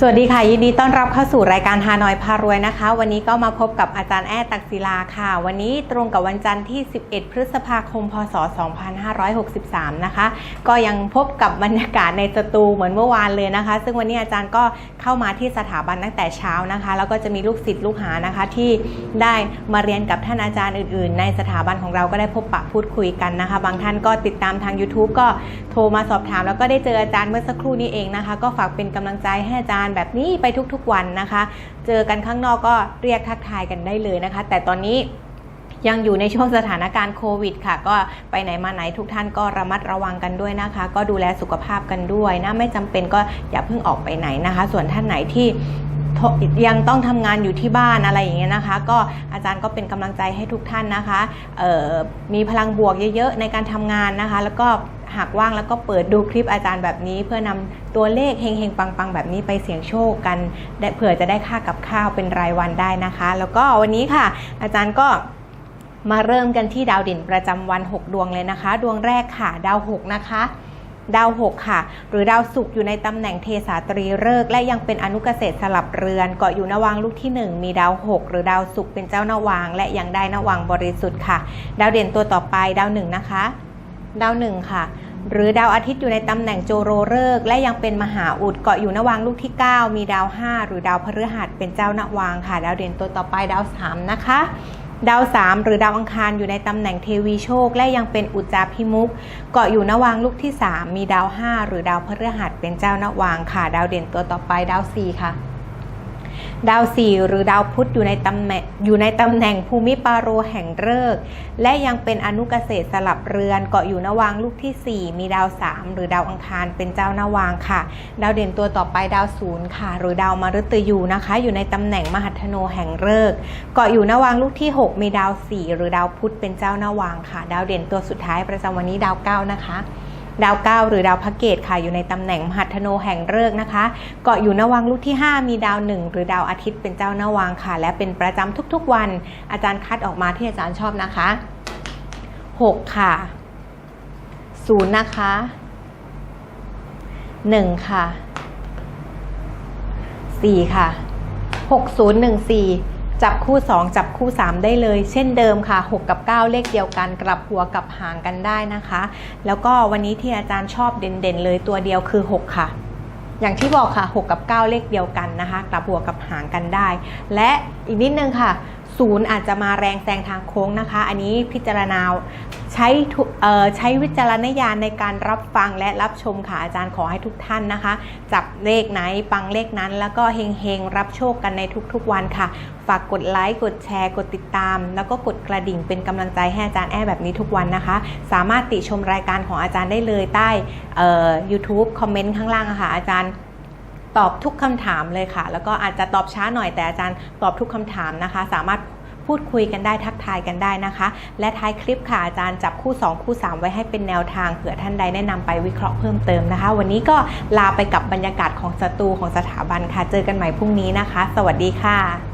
สวัสดีค่ะ ยินดีต้อนรับเข้าสู่รายการฮานอยพารวยนะคะ วันนี้ก็มาพบกับอาจารย์แอดตักศิลาค่ะ วันนี้ตรงกับวันจันทร์ที่ 11 พฤษภาคม พศ 2563 นะคะ ก็ยังพบกับบรรยากาศในสตูเหมือนเมื่อวานเลยนะคะ ซึ่งวันนี้อาจารย์ก็เข้ามาที่สถาบันตั้งแต่เช้านะคะ แล้วก็จะมีลูกศิษย์ลูกหานะคะที่ได้มาเรียนกับท่านอาจารย์อื่น ๆ ในสถาบันของเราก็ได้พบปะพูดคุยกันนะคะ บางท่านก็ติดตามทาง YouTube ก็โทรมาสอบถาม แล้วก็ได้เจออาจารย์เมื่อสักครู่นี้เองนะคะ ก็ฝากเป็นกำลังใจให้อาจารย์แบบนี้ไปทุกๆวันนะคะ เจอกันข้างนอกก็เรียกทักทายกันได้เลยนะคะ แต่ตอนนี้ยังอยู่ในช่วงสถานการณ์โควิดค่ะ ก็ไปไหนมาไหนทุกท่านก็ระมัดระวังกันด้วยนะคะ ก็ดูแลสุขภาพกันด้วยนะไม่จำเป็นก็อย่าเพิ่งออกไปไหนนะคะ ส่วนท่านไหนที่ยังต้องทำงานอยู่ที่บ้านอะไรอย่างเงี้ยนะคะ ก็อาจารย์ก็เป็นกำลังใจให้ทุกท่านนะคะมีพลังบวกเยอะๆในการทำงานนะคะ แล้วก็ หากว่างแล้วก็เปิดดูคลิปอาจารย์แบบนี้ เพื่อนำตัวเลขเฮงๆปังๆ แบบนี้ไปเสี่ยงโชคกันเผื่อจะได้ค่ากับข้าวเป็นรายวันได้นะคะ แล้วก็วันนี้ค่ะ อาจารย์ก็มาเริ่มกันที่ดาวเด่นประจำวัน 6 ดวงเลยนะคะ ดวงแรกค่ะ ดาว6นะคะดาว6ค่ะ หรือดาวศุกร์อยู่ในตำแหน่งเทสาตรีฤกษ์และยังเป็นอนุเกษตรสลับเรือนเกาะอยู่นวางลูกที่ 1 มีดาว 6 หรือดาวศุกร์เป็นเจ้านวาง และยังได้นวางบริสุทธิ์ค่ะ ดาวเด่นตัวต่อไปดาวหนึ่งนะคะ ดาวหนึ่งค่ะ หรือดาวอาทิตย์อยู่ในตำแหน่งโจโรฤกษ์และยังเป็นมหาอุดเกาะอยู่นวางลูกที่ 9 มีดาว 5 หรือดาวพฤหัสเป็นเจ้านวางค่ะ ดาวเด่นตัวต่อไปดาว 3 นะคะดาว3หรือดาวอังคารอยู่ในตำแหน่งเทวีโชค และยังเป็นอุจจาพิมุกเกาะอยู่นวางลูกที่ 3 มีดาว 5 หรือดาวพฤหัสเป็นเจ้านวางค่ะ ดาวเด่นตัวต่อไปดาว4ค่ะ ดาวสี่หรือดาวพุธอยู่ในตำแหน่งอยู่ในตำแหน่งภูมิปาโรแห่งฤกษ์และยังเป็นอนุเกษตรสลับเรือนเกาะอยู่นวางลูกที่ 4 มีดาว3หรือดาวอังคารเป็นเจ้านวางค่ะ ดาวเด่นตัวต่อไปดาวศูนย์ค่ะ หรือดาวมฤตยูนะคะ อยู่ในตำแหน่งมหัทโนแห่งฤกษ์เกาะอยู่นวางลูกที่ 6 มีดาว4หรือดาวพุธเป็นเจ้านวางค่ะ ดาวเด่นตัวสุดท้ายประจำวันนี้ดาวเก้านะคะ ดาวเก้าหรือดาวพระเกตค่ะอยู่ในตำแหน่งมหัทโนแห่งฤกษ์นะคะ เกาะอยู่นวังลูกที่ 5 มีดาวหนึ่งหรือดาวอาทิตย์เป็นเจ้านวังค่ะ และเป็นประจำทุกๆวัน อาจารย์คัดออกมาที่อาจารย์ชอบนะคะ 6 ค่ะ0นะคะ1ค่ะ4ค่ะ6014 จับคู่ 2 จับคู่ 3 ได้เลย เช่นเดิมค่ะ 6 กับ 9 เลขเดียวกัน กลับหัวกับหางกันได้นะคะ แล้วก็วันนี้ที่อาจารย์ชอบเด่นๆ เลยตัวเดียวคือ 6 ค่ะ อย่างที่บอกค่ะ 6 กับ 9 เลขเดียวกันนะคะ กลับหัวกับหางกันได้ และอีกนิดนึงค่ะศูนย์อาจจะมาแรงแซงทางโค้งนะคะ อันนี้พิจารณา ใช้ใช้วิจารณญาณในการรับฟังและรับชมค่ะอาจารย์ขอให้ทุกท่านนะคะ จับเลขไหนปังเลขนั้น แล้วก็เฮงๆรับโชคกันในทุกๆวันค่ะ ฝากกดไลค์กดแชร์ กดติดตาม แล้วก็กดกระดิ่งเป็นกำลังใจให้อาจารย์แอแบบนี้ทุกวันนะคะ สามารถติชมรายการของอาจารย์ได้เลยใต้ YouTube คอมเมนต์ข้างล่างค่ะอาจารย์ตอบทุกคำถามเลยค่ะ แล้วก็อาจจะตอบช้าหน่อยแต่อาจารย์ตอบทุกคำถามนะคะ สามารถพู พูดคุยกันได้ทักทายกันได้นะคะ และท้ายคลิปค่ะอาจารย์จับคู่ 2 คู่ 3 ไว้ให้เป็นแนวทางเผื่อท่านใดแนะนำไปวิเคราะห์เพิ่มเติมนะคะ วันนี้ก็ลาไปกับบรรยากาศของสตูของสถาบันค่ะ เจอกันใหม่พรุ่งนี้นะคะ สวัสดีค่ะ